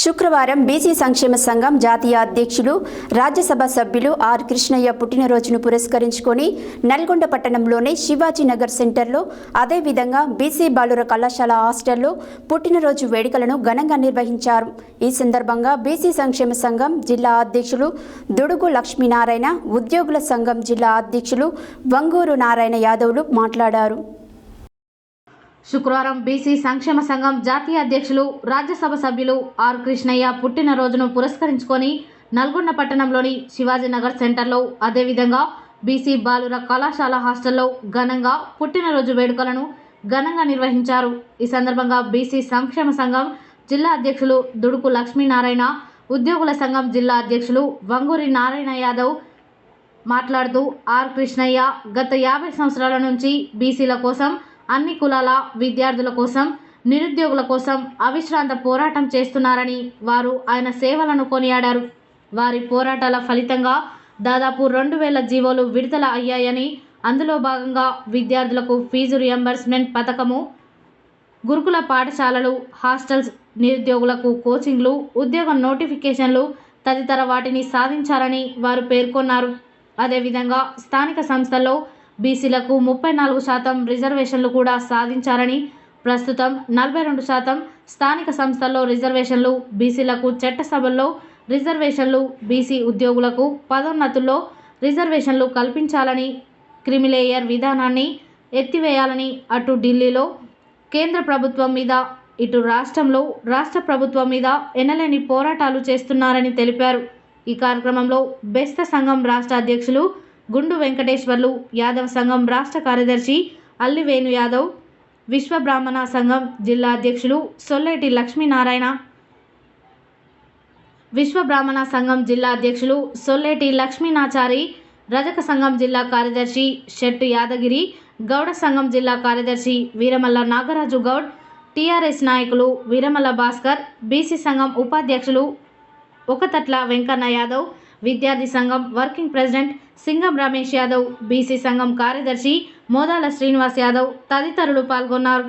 శుక్రవారం బీసీ సంక్షేమ సంఘం జాతీయ అధ్యక్షులు రాజ్యసభ సభ్యులు ఆర్ కృష్ణయ్య పుట్టినరోజును పురస్కరించుకొని నల్గొండ పట్టణంలోని శివాజీనగర్ సెంటర్లో అదేవిధంగా బీసీ బాలుర కళాశాల హాస్టల్లో పుట్టినరోజు వేడుకలను ఘనంగా నిర్వహించారు. ఈ సందర్భంగా బీసీ సంక్షేమ సంఘం జిల్లా అధ్యక్షులు దుడుగు లక్ష్మీనారాయణ ఉద్యోగుల సంఘం జిల్లా అధ్యక్షులు వంగూరు నారాయణ యాదవ్లు మాట్లాడారు. శుక్రవారం బీసీ సంక్షేమ సంఘం జాతీయ అధ్యక్షులు రాజ్యసభ సభ్యులు ఆర్ కృష్ణయ్య పుట్టినరోజును పురస్కరించుకొని నల్గొండ పట్టణంలోని శివాజీనగర్ సెంటర్లో అదేవిధంగా బీసీ బాలుర కళాశాల హాస్టల్లో ఘనంగా పుట్టినరోజు వేడుకలను ఘనంగా నిర్వహించారు. ఈ సందర్భంగా బీసీ సంక్షేమ సంఘం జిల్లా అధ్యక్షులు దుడుకు లక్ష్మీనారాయణ ఉద్యోగుల సంఘం జిల్లా అధ్యక్షులు వంగూరి నారాయణ యాదవ్ మాట్లాడుతూ ఆర్ కృష్ణయ్య గత యాభై సంవత్సరాల నుంచి బీసీల కోసం అన్ని కులాల విద్యార్థుల కోసం నిరుద్యోగుల కోసం అవిశ్రాంత పోరాటం చేస్తున్నారని వారు ఆయన సేవలను కొనియాడారు. వారి పోరాటాల ఫలితంగా దాదాపు రెండు వేల జీవోలు విడుదల అయ్యాయని అందులో భాగంగా విద్యార్థులకు ఫీజు రియంబర్స్మెంట్ పథకము గురుకుల పాఠశాలలు హాస్టల్స్ నిరుద్యోగులకు కోచింగ్లు ఉద్యోగ నోటిఫికేషన్లు తదితర వాటిని సాధించాలని వారు పేర్కొన్నారు. అదేవిధంగా స్థానిక సంస్థల్లో బీసీలకు ముప్పై నాలుగు శాతం రిజర్వేషన్లు కూడా సాధించారని ప్రస్తుతం నలభై రెండు శాతం స్థానిక సంస్థల్లో రిజర్వేషన్లు బీసీలకు చట్టసభల్లో రిజర్వేషన్లు బీసీ ఉద్యోగులకు పదోన్నతుల్లో రిజర్వేషన్లు కల్పించాలని క్రిమిలేయర్ విధానాన్ని ఎత్తివేయాలని అటు ఢిల్లీలో కేంద్ర ప్రభుత్వం మీద ఇటు రాష్ట్రంలో రాష్ట్ర ప్రభుత్వం మీద ఎనలేని పోరాటాలు చేస్తున్నారని తెలిపారు. ఈ కార్యక్రమంలో బెస్త సంఘం రాష్ట్ర అధ్యక్షులు గుండు వెంకటేశ్వర్లు యాదవ సంఘం రాష్ట్ర కార్యదర్శి అల్లివేణు యాదవ్ విశ్వ బ్రాహ్మణ సంఘం జిల్లా అధ్యక్షులు సొల్లేటి లక్ష్మీనారాయణ విశ్వ బ్రాహ్మణ సంఘం జిల్లా అధ్యక్షులు సొల్లేటి లక్ష్మీనాచారి రజక సంఘం జిల్లా కార్యదర్శి షెట్టు యాదగిరి గౌడ సంఘం జిల్లా కార్యదర్శి వీరమల్ల నాగరాజు గౌడ్ టీఆర్ఎస్ నాయకులు వీరమల్ల భాస్కర్ బీసీ సంఘం ఉపాధ్యక్షులు ఒకతట్ల వెంకన్న యాదవ్ విద్యార్థి సంఘం working president Singam Ramesh Yadav BC సంఘం కార్యదర్శి మోదాల శ్రీనివాస్ యాదవ్ తదితరులు పాల్గొన్నారు.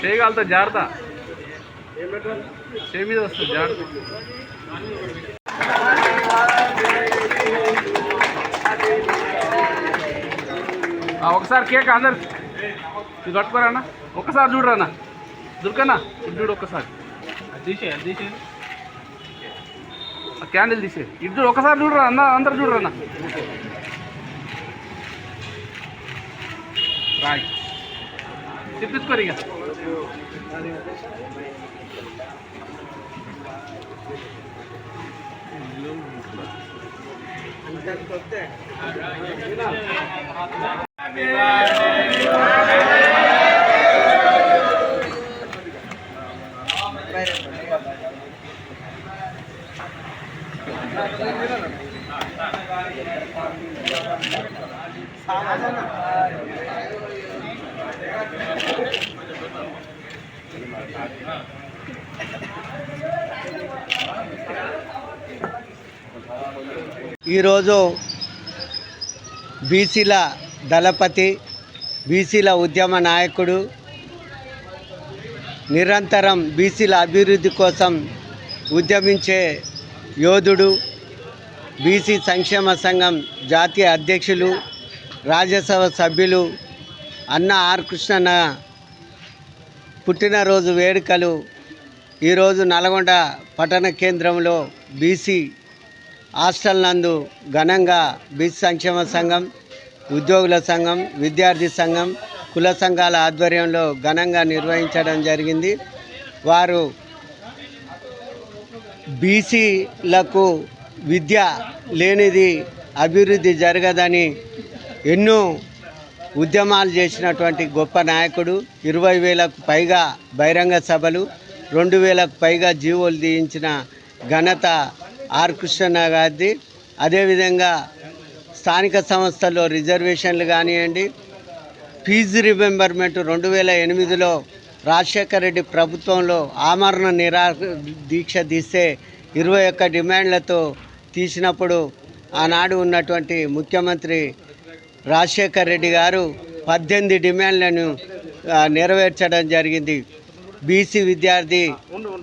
చేయగలుగుతా జాగ్రత్త. చేయి మీద వస్తుంది జాగ్రత్త. ఆ, ఒకసారి కేక్ అందరు. ఇది పట్టుకోరా అన్న? ఒక్కసారి చూడరా అన్న? దుర్గన్న చూడు ఒక్కసారి. తీసే తీసే క్యాండిల్ తీసే ఇటు చూడు ఒకసారి చూడరా అన్న అందరు చూడరా అన్న. రాయ్. తిప్పించుకోరు ఇక. ఈరోజు బీసీల దళపతి బీసీల ఉద్యమ నాయకుడు నిరంతరం బీసీల అభివృద్ధి కోసం ఉద్యమించే యోధుడు బీసీ సంక్షేమ సంఘం జాతీయ అధ్యక్షులు రాజ్యసభ సభ్యులు అన్న ఆర్ కృష్ణన్న పుట్టినరోజు వేడుకలు ఈరోజు నల్గొండ పట్టణ కేంద్రంలో బీసీ హాస్టల్ నందు ఘనంగా బీసీ సంక్షేమ సంఘం ఉద్యోగుల సంఘం విద్యార్థి సంఘం కుల సంఘాల ఆధ్వర్యంలో ఘనంగా నిర్వహించడం జరిగింది. వారు బీసీలకు విద్య లేనిది అభివృద్ధి జరగదని ఎన్నో ఉద్యమాలు చేసినటువంటి గొప్ప నాయకుడు ఇరవై వేలకు పైగా బహిరంగ సభలు రెండు వేలకు పైగా జీవోలు తీయించిన ఘనత ఆర్. కృష్ణ గారిది. అదేవిధంగా స్థానిక సంస్థల్లో రిజర్వేషన్లు కానివ్వండి ఫీజు రిమెంబర్మెంట్ రెండు వేల ఎనిమిదిలో రాజశేఖర రెడ్డి ప్రభుత్వంలో ఆమరణ నిరా దీక్ష తీస్తే ఇరవై ఒక్క డిమాండ్లతో తీసినప్పుడు ఆనాడు ఉన్నటువంటి ముఖ్యమంత్రి రాజశేఖర్ రెడ్డి గారు పద్దెనిమిది డిమాండ్లను నెరవేర్చడం జరిగింది. బీసీ విద్యార్థి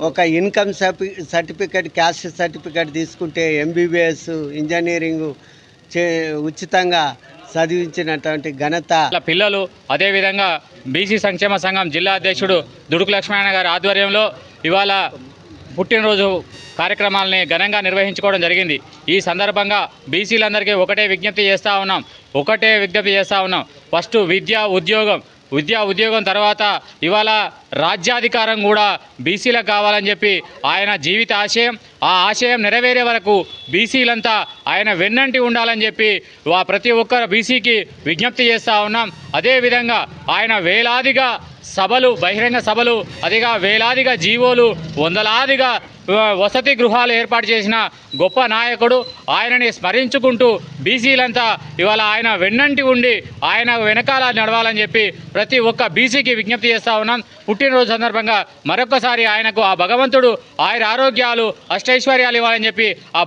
ఒక ఇన్కమ్ సర్టి సర్టిఫికెట్ క్యాస్ట్ సర్టిఫికెట్ తీసుకుంటే ఎంబీబీఎస్ ఇంజనీరింగ్ చే ఉచితంగా చదివించినటువంటి ఘనత. పిల్లలు అదేవిధంగా బీసీ సంక్షేమ సంఘం జిల్లా అధ్యక్షుడు దుడుకు లక్ష్మణ గారి ఆధ్వర్యంలో ఇవాళ పుట్టినరోజు కార్యక్రమాలని ఘనంగా నిర్వహించుకోవడం జరిగింది. ఈ సందర్భంగా బీసీలందరికీ ఒకటే విజ్ఞప్తి చేస్తూ ఉన్నాం. ఒకటే విజ్ఞప్తి చేస్తూ ఉన్నాం. ఫస్ట్ విద్య ఉద్యోగం. విద్యా ఉద్యోగం తర్వాత ఇవాళ రాజ్యాధికారం కూడా బీసీలకు కావాలని చెప్పి ఆయన జీవిత ఆశయం ఆ ఆశయం నెరవేరే వరకు బీసీలంతా ఆయన వెన్నంటి ఉండాలని చెప్పి వా ప్రతి ఒక్కరు బీసీకి విజ్ఞప్తి చేస్తూ ఉన్నాం. అదేవిధంగా ఆయన వేలాదిగా సభలు బహిరంగ సభలు అదిగా వేలాదిగా జీవోలు వందలాదిగా వసతి గృహాలు ఏర్పాటు చేసిన గొప్ప నాయకుడు ఆయనని స్మరించుకుంటూ బీసీలంతా ఇవాళ ఆయన వెన్నంటి ఉండి ఆయన వెనకాల నడవాలని చెప్పి ప్రతి ఒక్క బీసీకి విజ్ఞప్తి చేస్తూ ఉన్నాం. పుట్టినరోజు సందర్భంగా మరొకసారి ఆయనకు ఆ భగవంతుడు ఆయన ఆరోగ్యాలు అష్టైశ్వర్యాలు ఇవ్వాలని చెప్పి ఆ